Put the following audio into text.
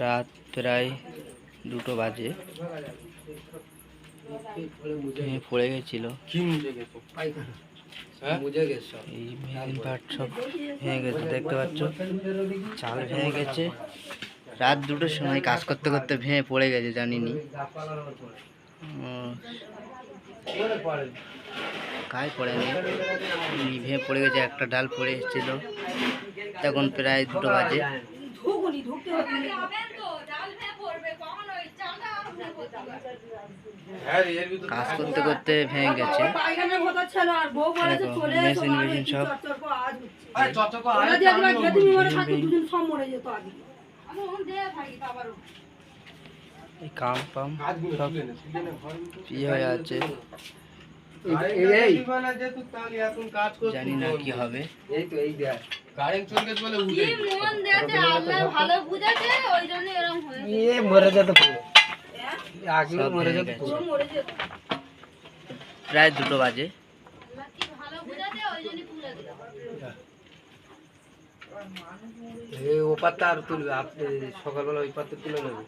রাত প্রায় দুটো বাজে। ভেঙে পড়ে গেছিল। কি মুজে গেছে? হ্যাঁ? মুজে গেছে। এই মেশিন পার্ট সব ভেঙে গেছে দেখতে পাচ্ছ? চাল ভেঙে গেছে। রাত দুটোর সময় কাজ করতে করতে ভেঙে পড়ে গেছে জানিনি। গায়ে পড়েনি। ভেঙে পড়ে গেছে একটা ডাল পড়ে এসেছিল। তখন প্রায় দুটো বাজে। হ্যাঁ রে, এর কাজ করতে করতে ভেঙে গেছে। মেশিন মেশিন সব। কাম পাম সব ইয়ে হয়ে আছে জানি না কি হবে। এই তো এই দেখ। কারেন্ট চলে গেছে বলে উঠে কি মন দিয়েছে, আল্লাহ ভালো বুঝেছে, ওই জন্য এরম হয়েছে। এ মরে যেত পুরো। হ্যাঁ? মরে যেত পুরো মরে যেত। প্রায় দুটো বাজে। আর তুলবে আপনি সকালবেলা ওই পারটা তুলে নেবে।